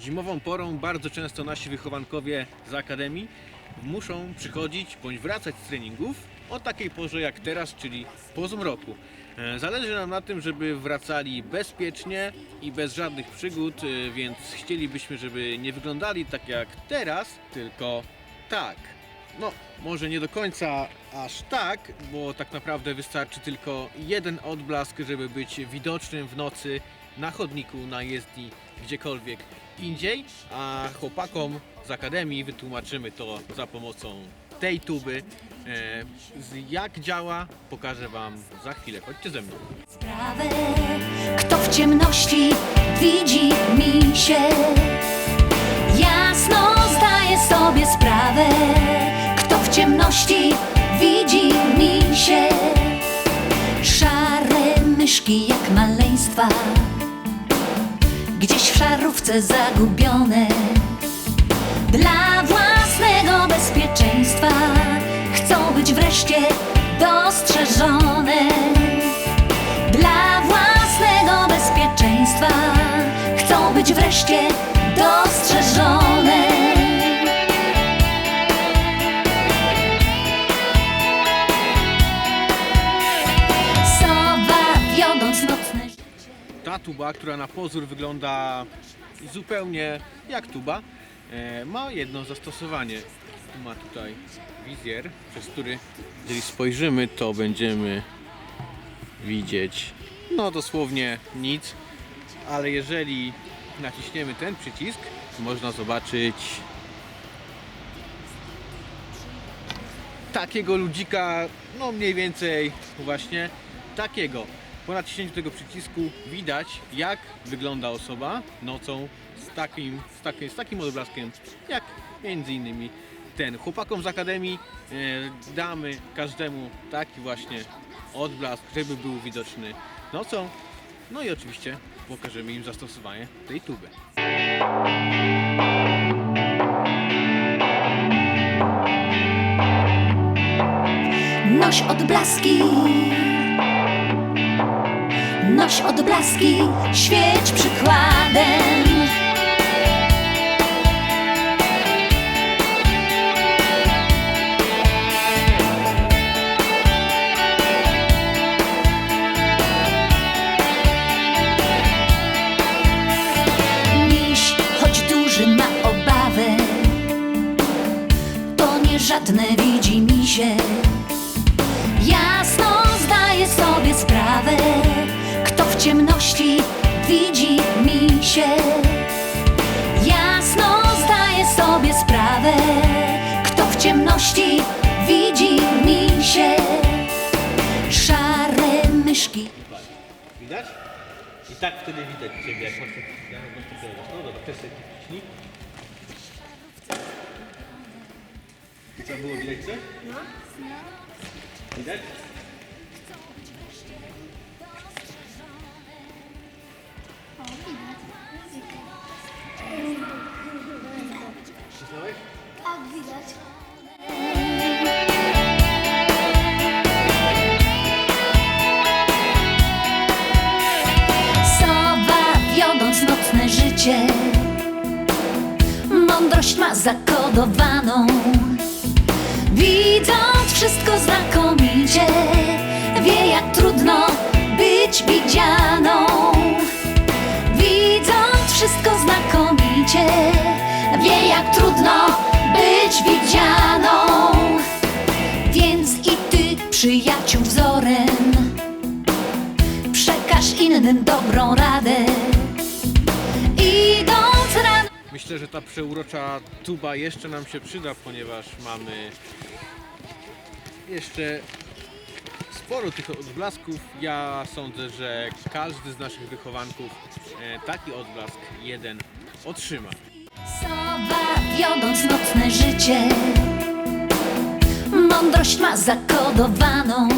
Zimową porą bardzo często nasi wychowankowie z Akademii muszą przychodzić bądź wracać z treningów o takiej porze jak teraz, czyli po zmroku. E, Zależy nam na tym, żeby wracali bezpiecznie i bez żadnych przygód, e, więc chcielibyśmy, żeby nie wyglądali tak jak teraz, tylko tak. No, może nie do końca aż tak, bo tak naprawdę wystarczy tylko jeden odblask, żeby być widocznym w nocy na chodniku, na jezdni, gdziekolwiek indziej, a chłopakom z Akademii wytłumaczymy to za pomocą tej tuby. E, jak działa, pokażę Wam za chwilę. Chodźcie ze mną. sprawę Kto w ciemności widzi mi się Jasno zdaje sobie sprawę Kto w ciemności widzi mi się Szare myszki jak maleństwa Szarówce zagubione Dla własnego bezpieczeństwa Chcą być wreszcie dostrzeżone dla własnego bezpieczeństwa chcą być wreszcie dostrzeżone. Sowa wiodąc która na pozór wygląda zupełnie jak tuba, e, ma jedno zastosowanie. Ma tutaj wizjer, przez który jeżeli spojrzymy, to będziemy widzieć no dosłownie nic, ale jeżeli naciśniemy ten przycisk, można zobaczyć takiego ludzika, no mniej więcej właśnie takiego. Po naciśnięciu tego przycisku widać jak wygląda osoba nocą z takim, z takim, z takim odblaskiem jak między innymi ten. Chłopakom z Akademii e, damy każdemu taki właśnie odblask, żeby był widoczny nocą. No i oczywiście pokażemy im zastosowanie tej tuby. Noś odblaski. Noś odblaski, świeć przykładem. Miś, choć duży ma obawę, to nie żadne widzi mi się. Się. Jasno zdaje sobie sprawę, kto w ciemności widzi mi się. Szare myszki. Widać? I tak wtedy widać Ciebie, jak masz taki, jak masz no dobra, też sobie wciśnij. Co było widać coś? No. Widać? Mądrość ma zakodowaną. Widząc wszystko znakomicie Wie jak trudno być widzianą. Widząc wszystko znakomicie Wie jak trudno być widzianą. Więc i ty przyjaciół wzorem Przekaż innym dobrą radę Myślę, że ta przeurocza tuba jeszcze nam się przyda, ponieważ mamy jeszcze sporo tych odblasków. Ja sądzę, że każdy z naszych wychowanków e, taki odblask jeden otrzyma. Sowa wiodąc nocne życie Mądrość ma zakodowaną